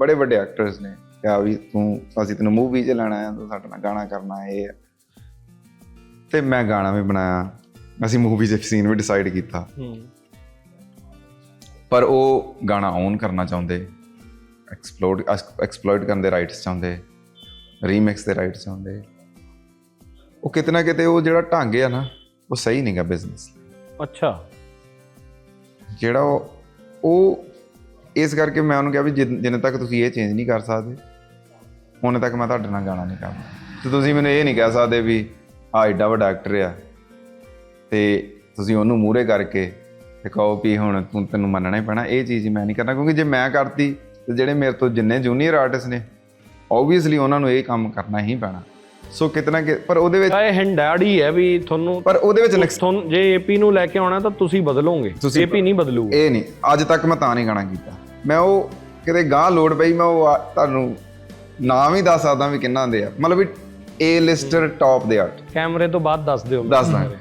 ਬੜੇ ਵੱਡੇ ਐਕਟਰਸ ਨੇ। ਕਿਹਾ ਵੀ ਤੂੰ ਅਸੀਂ ਤੈਨੂੰ ਮੂਵੀ 'ਚ ਲੈਣਾ ਆ ਤੂੰ ਸਾਡੇ ਨਾਲ ਗਾਣਾ ਕਰਨਾ ਇਹ ਤੇ ਮੈਂ ਗਾਣਾ ਵੀ ਬਣਾਇਆ। ਅਸੀਂ ਮੂਵੀ 'ਚ ਸੀਨ ਵੀ ਡਿਸਾਈਡ ਕੀਤਾ। ਪਰ ਉਹ ਗਾਣਾ ਓਨ ਕਰਨਾ ਚਾਹੁੰਦੇ। ਐਕਸਪਲੋਡ ਐਕਸਪਲੋਇਟ ਕਰਨ ਦੇ ਰਾਈਟਸ ਚਾਹੁੰਦੇ। ਰੀਮਿਕਸ ਦੇ ਰਾਈਟਸ ਚਾਹੁੰਦੇ। ਉਹ ਕਿਤੇ ਨਾ ਕਿਤੇ ਉਹ ਜਿਹੜਾ ਢੰਗ ਆ ਨਾ ਉਹ ਸਹੀ ਨਹੀਂਗਾ ਬਿਜ਼ਨਸ ਅੱਛਾ। ਜਿਹੜਾ ਉਹ ਇਸ ਕਰਕੇ ਮੈਂ ਉਹਨੂੰ ਕਿਹਾ ਵੀ ਜਿੰਨ- ਜਿੰਨੇ ਤੱਕ ਤੁਸੀਂ ਇਹ ਚੇਂਜ ਨਹੀਂ ਕਰ ਸਕਦੇ ਉਹਨੇ ਤੱਕ ਮੈਂ ਤੁਹਾਡੇ ਨਾਲ ਗਾਣਾ ਨਹੀਂ ਕਰਨਾ। ਤੇ ਤੁਸੀਂ ਮੈਨੂੰ ਇਹ ਨਹੀਂ ਕਹਿ ਸਕਦੇ ਵੀ ਆ ਐਡਾ ਵੱਡਾ ਐਕਟਰ ਆ ਤੇ ਤੁਸੀਂ ਉਹਨੂੰ ਮੂਹਰੇ ਕਰਕੇ ਤੇ ਕਹੋ ਵੀ ਹੁਣ ਤੂੰ ਤੈਨੂੰ ਮੰਨਣਾ ਹੀ ਪੈਣਾ ਇਹ ਚੀਜ਼ ਮੈਂ ਨਹੀਂ ਕਰਨਾ ਕਿਉਂਕਿ ਜੇ ਮੈਂ ਕਰਤੀ ਤੇ ਜਿਹੜੇ ਮੇਰੇ ਤੋਂ ਜਿੰਨੇ ਜੂਨੀਅਰ ਆਰਟਿਸਟ ਨੇ ਓਬਵੀਅਸਲੀ ਉਹਨਾਂ ਨੂੰ ਇਹ ਕੰਮ ਕਰਨਾ ਹੀ ਪੈਣਾ। ਸੋ ਕਿਤਨਾ ਕਿ ਪਰ ਉਹਦੇ ਵਿੱਚ ਇਹ ਹਿੰਡੈਡੀ ਹੈ ਵੀ ਤੁਹਾਨੂੰ ਪਰ ਉਹਦੇ ਵਿੱਚ ਨੁਕਸ- ਤੁਹਾਨੂੰ ਜੇ ਏਪੀ ਨੂੰ ਲੈ ਕੇ ਆਉਣਾ ਤਾਂ ਤੁਸੀਂ ਬਦਲੋਗੇ ਤੁਸੀਂ ਏਪੀ ਨਹੀਂ ਬਦਲੂਗਾ। ਇਹ ਨਹੀਂ ਅੱਜ ਤੱਕ ਮੈਂ ਤਾਂ ਨਹੀਂ ਗਾਣਾ ਕੀਤਾ। ਮੈਂ ਉਹ ਕਿਤੇ ਗਾਂ ਲੋਡ ਪਈ ਮੈਂ ਉਹ ਆ- ਤੁਹਾਨੂੰ ਨਾਮ ਹੀ ਦੱਸ ਸਕਦਾ ਵੀ ਕਿੰਨਾ ਦੇ ਆ। ਮਤਲਬ ਵੀ ਏ ਲਿਸਟਰ ਟੌਪ ਦੇ ਆਰਟ ਕੈਮਰੇ ਤੋਂ ਬਾਅਦ ਦੱਸ ਦਿਓ। ਮੈਨੂੰ। ਦੱਸ ਦਾਂਗੇ।